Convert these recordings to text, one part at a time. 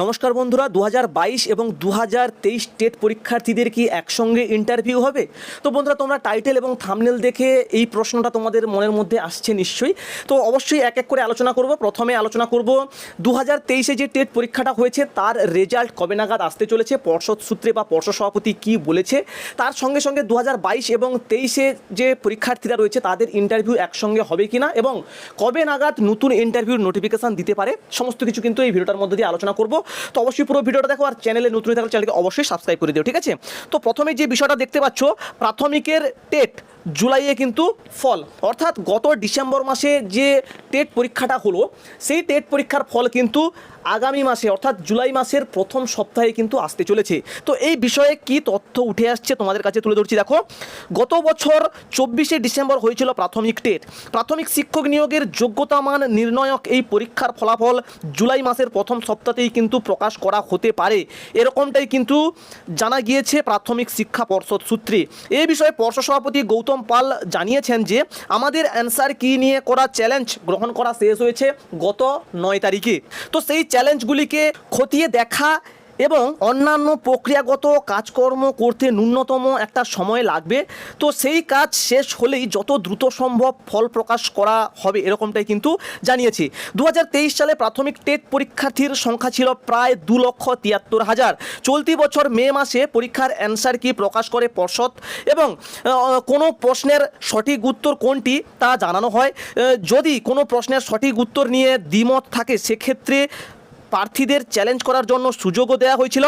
নমস্কার বন্ধুরা দু হাজার বাইশ এবং দু হাজার তেইশ টেট পরীক্ষার্থীদের কি একসঙ্গে ইন্টারভিউ হবে? তো বন্ধুরা, তোমরা টাইটেল এবং থামনেল দেখে এই প্রশ্নটা তোমাদের মনের মধ্যে আসছে নিশ্চয়ই। তো অবশ্যই এক এক করে আলোচনা করব। প্রথমে আলোচনা করব দু হাজার যে টেট পরীক্ষাটা হয়েছে, তার রেজাল্ট কবে নাগাদ আসতে চলেছে? পর্ষদ সূত্রে বা পর্ষদ সভাপতি কি বলেছে? তার সঙ্গে সঙ্গে দু হাজার বাইশ এবং তেইশে যে পরীক্ষার্থীরা রয়েছে, তাদের ইন্টারভিউ একসঙ্গে হবে কিনা এবং কবে নাগাদ নতুন ইন্টারভিউর নোটিফিকেশান দিতে পারে? সমস্ত কিছু কিন্তু এই ভিডিওটার মধ্যে দিয়ে আলোচনা করব। তো অবশ্যই পুরো ভিডিওটা দেখো আর চ্যানেলে নতুন থাকলে চ্যানেলকে অবশ্যই সাবস্ক্রাইব করে দিও, ঠিক আছে? তো প্রথমে যে বিষয়টা দেখতে পাচ্ছ, প্রাথমিকের টেট জুলাইয়ে কিন্তু ফল। অর্থাৎ গত ডিসেম্বর মাসে যে টেট পরীক্ষাটা হলো, সেই টেট পরীক্ষার ফল কিন্তু আগামী মাসে, অর্থাৎ জুলাই মাসের প্রথম সপ্তাহে কিন্তু আসতে চলেছে। তো এই বিষয়ে কি তথ্য উঠে আসছে তোমাদের কাছে তুলে ধরছি? দেখো, গত বছর চব্বিশে ডিসেম্বর হয়েছিল প্রাথমিক টেট। প্রাথমিক শিক্ষক নিয়োগের যোগ্যতা মান নির্ণয়ক এই পরীক্ষার ফলাফল জুলাই মাসের প্রথম সপ্তাহতেই কিন্তু প্রকাশ করা হতে পারে। এরকমটাই কিন্তু জানা গিয়েছে প্রাথমিক শিক্ষা পর্ষদ সূত্রে। এই বিষয়ে পর্ষদ সভাপতি গৌতম পাল জানিয়েছেন যে আমাদের অ্যান্সার কি নিয়ে করা চ্যালেঞ্জ গ্রহণ করা শেষ হয়েছে গত নয় তারিখে। তো সেই চ্যালেঞ্জগুলিকে খতিয়ে দেখা এবং অন্যান্য প্রক্রিয়াগত কাজকর্ম করতে ন্যূনতম একটা সময় লাগবে। তো সেই কাজ শেষ হলেই যত দ্রুত সম্ভব ফল প্রকাশ করা হবে এরকমটাই কিন্তু জানিয়েছি। দু হাজার তেইশ সালে প্রাথমিক টেট পরীক্ষার্থীর সংখ্যা ছিল প্রায় দু লক্ষ তিয়াত্তর হাজার। চলতি বছর মে মাসে পরীক্ষার অ্যান্সার কি প্রকাশ করে পর্ষদ এবং কোনো প্রশ্নের সঠিক উত্তর কোনটি তা জানানো হয়। যদি কোনো প্রশ্নের সঠিক উত্তর নিয়ে দ্বিমত থাকে, সেক্ষেত্রে প্রার্থীদের চ্যালেঞ্জ করার জন্য সুযোগও দেওয়া হয়েছিল।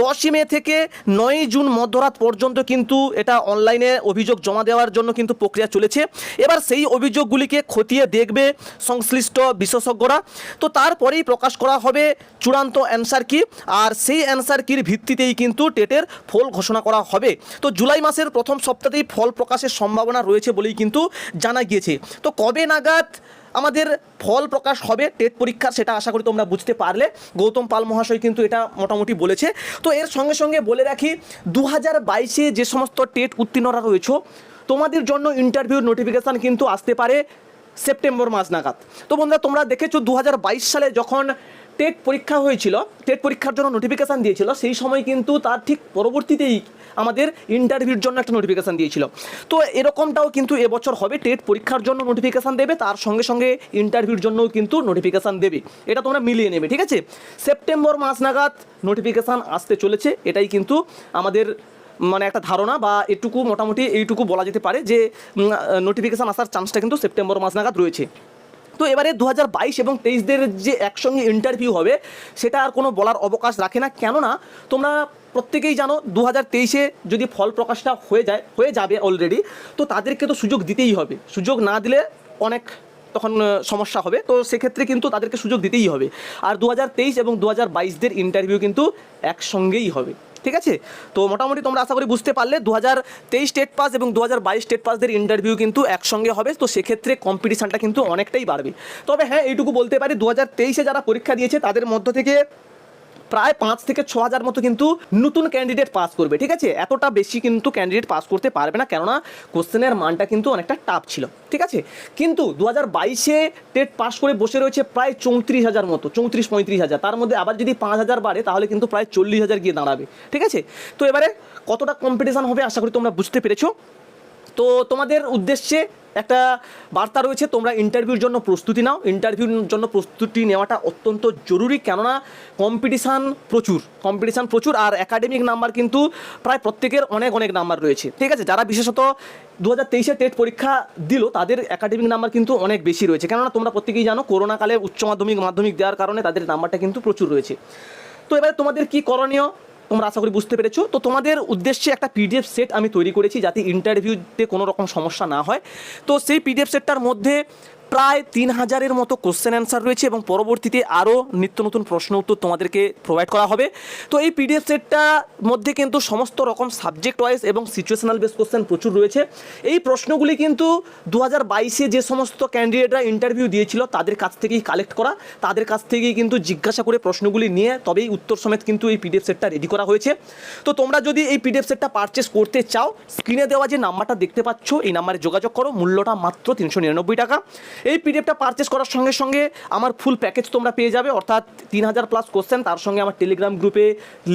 দশই মে থেকে নয়ই জুন মধ্যরাত পর্যন্ত কিন্তু এটা অনলাইনে অভিযোগ জমা দেওয়ার জন্য কিন্তু প্রক্রিয়া চলেছে। এবার সেই অভিযোগগুলিকে খতিয়ে দেখবে সংশ্লিষ্ট বিশেষজ্ঞরা। তো তারপরেই প্রকাশ করা হবে চূড়ান্ত অ্যান্সার কি, আর সেই অ্যান্সার কির ভিত্তিতেই কিন্তু টেটের ফল ঘোষণা করা হবে। তো জুলাই মাসের প্রথম সপ্তাহেই ফল প্রকাশের সম্ভাবনা রয়েছে বলেই কিন্তু জানা গিয়েছে। তো কবে নাগাদ আমাদের ফল প্রকাশ হবে টেট পরীক্ষার সেটা আশা করি তোমরা বুঝতে পারলে। গৌতম পাল মহাশয় কিন্তু এটা মোটামুটি বলেছে। তো এর সঙ্গে সঙ্গে বলে রাখি দু হাজার বাইশে যে সমস্ত টেট উত্তীর্ণরা রয়েছে, তোমাদের জন্য ইন্টারভিউ নোটিফিকেশান কিন্তু আসতে পারে সেপ্টেম্বর মাস নাগাদ। তো বন্ধুরা, তোমরা দেখেছ দু হাজার বাইশ সালে যখন টেট পরীক্ষা হয়েছিল, টেট পরীক্ষার জন্য নোটিফিকেশান দিয়েছিল, সেই সময় কিন্তু তার ঠিক পরবর্তীতেই আমাদের ইন্টারভিউর জন্য একটা নোটিফিকেশান দিয়েছিল। তো এরকমটাও কিন্তু এবছর হবে, টেট পরীক্ষার জন্য নোটিফিকেশান দেবে, তার সঙ্গে সঙ্গে ইন্টারভিউর জন্যও কিন্তু নোটিফিকেশান দেবে। এটা তোমরা মিলিয়ে নেবে, ঠিক আছে? সেপ্টেম্বর মাস নাগাদ নোটিফিকেশান আসতে চলেছে, এটাই কিন্তু আমাদের মানে একটা ধারণা বা এটুকু মোটামুটি এইটুকু বলা যেতে পারে যে নোটিফিকেশান আসার চান্সটা কিন্তু সেপ্টেম্বর মাস নাগাদ রয়েছে। তো এবারে দু হাজার বাইশ এবং তেইশদের যে একসঙ্গে ইন্টারভিউ হবে, সেটা আর কোনো বলার অবকাশ রাখে না। কেননা, তোমরা প্রত্যেকেই জানো দু হাজার তেইশে যদি ফল প্রকাশটা হয়ে যায়, হয়ে যাবে অলরেডি তো তাদেরকে তো সুযোগ দিতেই হবে। সুযোগ না দিলে অনেক তখন সমস্যা হবে। তো সেক্ষেত্রে কিন্তু তাদেরকে সুযোগ দিতেই হবে। আর দু এবং দু হাজার ইন্টারভিউ কিন্তু একসঙ্গেই হবে। ঠিক আছে? তো মোটামুটি তোমরা আশা করি বুঝতে পারলে দু হাজার তেইশ স্টেট পাস এবং দু হাজার বাইশ স্টেট পাসদের ইন্টারভিউ কিন্তু একসঙ্গে হবে, তো সেক্ষেত্রে কম্পিটিশানটা কিন্তু অনেকটাই বাড়বে। তবে হ্যাঁ এইটুকু বলতে পারি দু হাজার তেইশে যারা পরীক্ষা দিয়েছে, তাদের মধ্য থেকে প্রায় পাঁচ থেকে ছ হাজার মতো কিন্তু নতুন ক্যান্ডিডেট পাস করবে, ঠিক আছে? এতটা বেশি কিন্তু ক্যান্ডিডেট পাস করতে পারবে না, কেননা কোশ্চেনের মানটা কিন্তু অনেকটা টাফ ছিল, ঠিক আছে? কিন্তু দু হাজার বাইশে টেট পাস করে বসে রয়েছে প্রায় চৌত্রিশ হাজার মতো, চৌত্রিশ পঁয়ত্রিশ হাজার। তার মধ্যে আবার যদি পাঁচ হাজার বাড়ে, তাহলে কিন্তু প্রায় চল্লিশ হাজার গিয়ে দাঁড়াবে, ঠিক আছে? তো এবারে কতটা কম্পিটিশান হবে আশা করি তোমরা বুঝতে পেরেছ। তো তোমাদের উদ্দেশ্যে একটা বার্তা রয়েছে, তোমরা ইন্টারভিউর জন্য প্রস্তুতি নাও। ইন্টারভিউর জন্য প্রস্তুতি নেওয়াটা অত্যন্ত জরুরি, কেননা কম্পিটিশান প্রচুর কম্পিটিশান প্রচুর, আর একাডেমিক নাম্বার কিন্তু প্রায় প্রত্যেকের অনেক অনেক নাম্বার রয়েছে। ঠিক আছে, যারা বিশেষত দু হাজার তেইশে টেট পরীক্ষা দিল, তাদের একাডেমিক নাম্বার কিন্তু অনেক বেশি রয়েছে। কেননা তোমরা প্রত্যেকেই জানো করোনাকালে উচ্চ মাধ্যমিক মাধ্যমিক দেওয়ার কারণে তাদের নাম্বারটা কিন্তু প্রচুর রয়েছে। তো এবারে তোমাদের কি করণীয়? তোমরা আশা করি বুঝতে পেরেছ। তো তোমাদের উদ্দেশ্যে একটা পিডিএফ সেট আমি তৈরি করেছি যাতে ইন্টারভিউতে কোনো রকম সমস্যা না হয়। তো সেই পিডিএফ সেটটার মধ্যে প্রায় তিন হাজারের মতো কোশ্চেন অ্যান্সার রয়েছে এবং পরবর্তীতে আরও নিত্য নতুন প্রশ্ন উত্তর তোমাদেরকে প্রোভাইড করা হবে। তো এই পিডিএফ সেটটার মধ্যে কিন্তু সমস্ত রকম সাবজেক্ট ওয়াইজ এবং সিচুয়েশনাল বেস কোশ্চেন প্রচুর রয়েছে। এই প্রশ্নগুলি কিন্তু দু হাজার বাইশে যে সমস্ত ক্যান্ডিডেটরা ইন্টারভিউ দিয়েছিল, তাদের কাছ থেকেই কালেক্ট করা। তাদের কাছ থেকেই কিন্তু জিজ্ঞাসা করে প্রশ্নগুলি নিয়ে তবেই উত্তর সমেত কিন্তু এই পিডিএফ সেটটা রেডি করা হয়েছে। তো তোমরা যদি এই পিডিএফ সেটটা পারচেস করতে চাও স্ক্রিনে দেওয়া যে নাম্বারটা দেখতে পাচ্ছ, এই নাম্বারে যোগাযোগ করো। মূল্যটা মাত্র তিনশো নিরানব্বই টাকা। এই পিডিএফটা পারচেস করার সঙ্গে সঙ্গে আমার ফুল প্যাকেজ তোমরা পেয়ে যাবে। অর্থাৎ তিন হাজার প্লাস কোশ্চেন তার সঙ্গে আমার টেলিগ্রাম গ্রুপে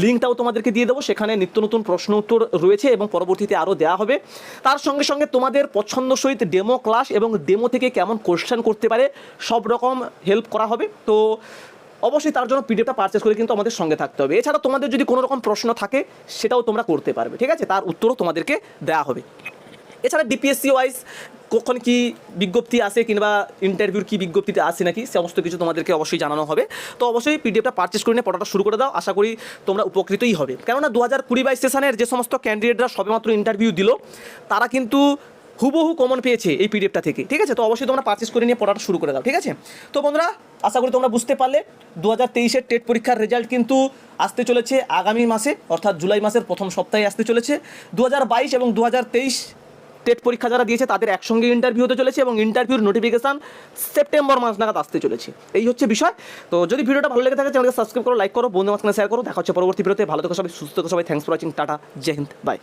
লিঙ্কটাও তোমাদেরকে দিয়ে দেবো। সেখানে নিত্য নতুন প্রশ্ন উত্তর রয়েছে এবং পরবর্তীতে আরও দেওয়া হবে। তার সঙ্গে সঙ্গে তোমাদের পছন্দ সহিত ডেমো ক্লাস এবং ডেমো থেকে কেমন কোশ্চেন করতে পারে, সব রকম হেল্প করা হবে। তো অবশ্যই তার জন্য পিডিএফটা পারচেস করে কিন্তু আমাদের সঙ্গে থাকতে হবে। এছাড়া তোমাদের যদি কোনো রকম প্রশ্ন থাকে, সেটাও তোমরা করতে পারবে, ঠিক আছে? তার উত্তরও তোমাদেরকে দেওয়া হবে। এছাড়া ডিপিএসসি ওয়াইজ কখন কি বিজ্ঞপ্তি আসে কিংবা ইন্টারভিউর কি বিজ্ঞপ্তিতে আসে নাকি সমস্ত কিছু তোমাদেরকে অবশ্যই জানানো হবে। তো অবশ্যই পিডিএফটা পারচেস করে নিয়ে পড়াটা শুরু করে দাও, আশা করি তোমরা উপকৃতই হবে। কেননা দু হাজার কুড়ি বাইশ সেশনের যে সমস্ত ক্যান্ডিডেটরা সবেমাত্র ইন্টারভিউ দিল, তারা কিন্তু হুবহু কমন পেয়েছে এই পিডিএফটা থেকে, ঠিক আছে? তো অবশ্যই তোমরা পারচেস করে নিয়ে পড়াটা শুরু করে দাও, ঠিক আছে? তো বন্ধুরা, আশা করি তোমরা বুঝতে পারলে দু হাজার তেইশের টেট পরীক্ষার রেজাল্ট কিন্তু আসতে চলেছে আগামী মাসে, অর্থাৎ জুলাই মাসের প্রথম সপ্তাহে আসতে চলেছে। দু হাজার বাইশ এবং দু হাজার তেইশ টেট পরীক্ষা যারা দিয়েছে, তাদের একসঙ্গে ইন্টারভিউ হতে চলেছে এবং ইন্টারভিউর নোটিফিকেশান সেপ্টেম্বর মাস নাগাদ আসতে চলেছে। এই হচ্ছে বিষয়। তো যদি ভিডিওটা ভালো লেগে থাকে চ্যানেলকে সাবস্ক্রাইব করো লাইক করো বন্ধু মাঝখানে শেয়ার করো। দেখা হচ্ছে পরবর্তী ভিডিওতে। ভালো থেকো সবাই, সুস্থ সবাই। Thanks for watching tata, Joy Hind by